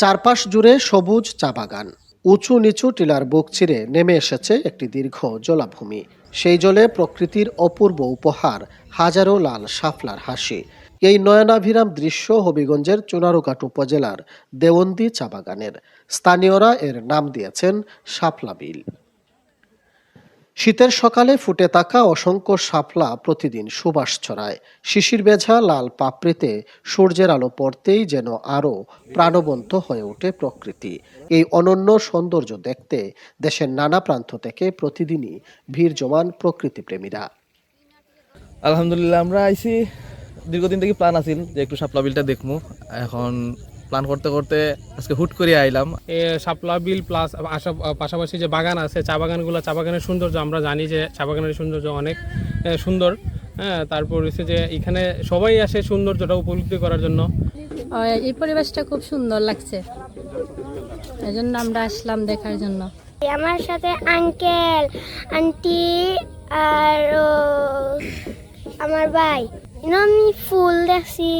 চারপাশ জুড়ে সবুজ চা বাগান। উঁচু নিচু টিলার বুক চিরে নেমে এসেছে একটি দীর্ঘ জলাভূমি। সেই জলে প্রকৃতির অপূর্ব উপহার, হাজারো লাল সাফলার হাসি। এই নয়নাভিরাম দৃশ্য হবিগঞ্জের চুনারুঘাট উপজেলার দেওয়ন্দি চা বাগানের। স্থানীয়রা এর নাম দিয়েছেন সাফলা বিল শীতের সকালে ফুটে থাকা অসংখ্য শাপলা প্রতিদিন সুবাস ছড়ায়। শিশির বেঝা লাল পাপড়িতে সূর্যের আলো পড়তেই যেন আরও প্রাণবন্ত হয়ে ওঠে প্রকৃতি। এই অনন্য সৌন্দর্য দেখতে দেশের নানা প্রান্ত থেকে প্রতিদিনই ভিড় জমান প্রকৃতিপ্রেমীরা। আলহামদুলিল্লাহ, আমরা আইসি দীর্ঘদিন থেকে প্ল্যান আছিল যে একটু শাপলা বিলটা দেখব এখন প্ল্যান করতে করতে আজকে হুট করে আইলাম। এ শাপলা বিল প্লাস আশা- পাশাপাশি যে বাগান আছে চা বাগানগুলো চা বাগানের সৌন্দর্য আমরা জানি যে চা বাগানের সৌন্দর্য অনেক সুন্দর। হ্যাঁ তারপর হচ্ছে যে এখানে সবাই আসে সৌন্দর্যটা উপলব্ধি করার জন্য। এই পরিবেশটা খুব সুন্দর লাগছে। এই জন্য আমরা আসলাম দেখার জন্য। আমার সাথে আঙ্কেল আন্টি আর ও, আমার ভাই। আমি ফুল দেখছি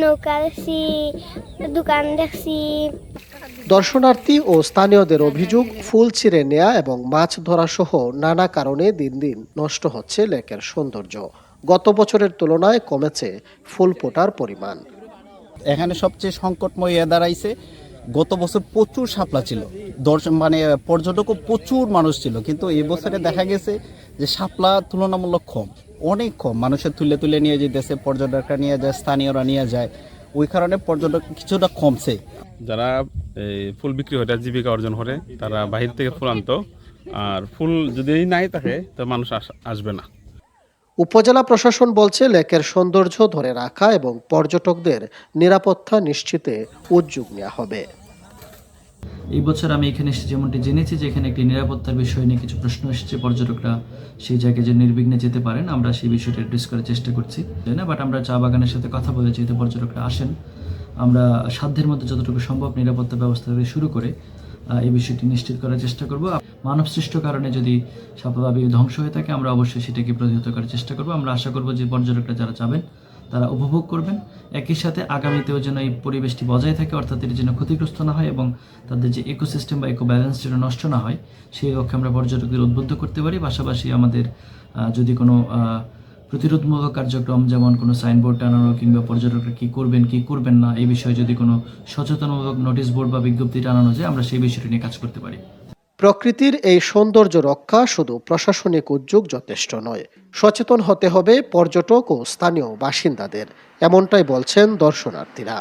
নৌকা দেখছি দোকান দেখছি দর্শনার্থী ও স্থানীয়দের অভিযোগ ফুল ছিঁড়ে নেয়া এবং মাছ ধরা সহ নানা কারণে দিন দিন নষ্ট হচ্ছে লেকের সৌন্দর্য। গত বছরের তুলনায় কমেছে ফুল ফোটার পরিমাণ। এখানে সবচেয়ে সংকটময় ইয়ে দাঁড়াইছে গত বছর প্রচুর শাপলা ছিল। দর্শন মানে পর্যটকও প্রচুর মানুষ ছিল। কিন্তু এই বছরে দেখা গেছে যে শাপলা তুলনামূলক কম। অনেক কম। মানুষের তুলে তুলে নিয়ে যেতেছে পর্যটকরা নিয়ে যায় স্থানীয়রা নিয়ে যায়। ওই কারণে পর্যটক কিছুটা কমছে। যারা এই ফুল বিক্রি হয় তারা জীবিকা অর্জন করে তারা বাহির থেকে ফুল আনতো। আর ফুল যদি নাই থাকে তো মানুষ আসবে না। উপজেলা প্রশাসন বলছে লেকের সৌন্দর্য ধরে রাখা এবং পর্যটকদের নিরাপত্তা নিশ্চিতে উদ্যোগ নেওয়া হবে। এই বছর আমি এখানে এসে যেমনটি জেনেছি যে এখানে একটি নিরাপত্তার বিষয় নিয়ে কিছু প্রশ্ন এসেছে, পর্যটকরা সেই জায়গায় যে নির্বিঘ্নে যেতে পারেন, আমরা সেই বিষয়টা অ্যাড্রেস করার চেষ্টা করছি। তাই না বাট আমরা চা বাগানের সাথে কথা বলে যেহেতু পর্যটকরা আসেন, আমরা সাধ্যের মধ্যে যতটুকু সম্ভব নিরাপত্তা ব্যবস্থা শুরু করে এই বিষয়টি নিশ্চিত করার চেষ্টা করব। মানব সৃষ্ট কারণে যদি সাপলাবি ধ্বংস হয়ে থাকে, আমরা অবশ্যই সেটাকে প্রতিহত করার চেষ্টা করব। আমরা আশা করব যে পর্যটকরা যারা যাবেন তারা উপভোগ করবেন। একই সাথে আগামীতেও যেন এই পরিবেশটি বজায় থাকে, অর্থাৎ এটি যেন ক্ষতিগ্রস্ত না হয় এবং তাদের যে ইকোসিস্টেম বা ইকো ব্যালেন্স যেন নষ্ট না হয়, সেই লক্ষ্যে আমরা পর্যটকদের উদ্বুদ্ধ করতে পারি। পাশাপাশি আমাদের যদি কোনো প্রতিরোধমূলক কার্যক্রম যেমন কোনো সাইনবোর্ড টানানো কিংবা পর্যটকরা কী করবেন কী করবেন না, এই বিষয়ে যদি কোনো সচেতনমূলক নোটিশ বোর্ড বা বিজ্ঞপ্তি টানানো যায়, আমরা সেই বিষয়টি নিয়ে কাজ করতে পারি। প্রকৃতির এই সৌন্দর্য রক্ষা শুধু প্রশাসনিক উদ্যোগ যথেষ্ট নয়। সচেতন হতে হবে পর্যটক ও স্থানীয় বাসিন্দাদের, এমনটাই বলছেন দর্শনার্থীরা।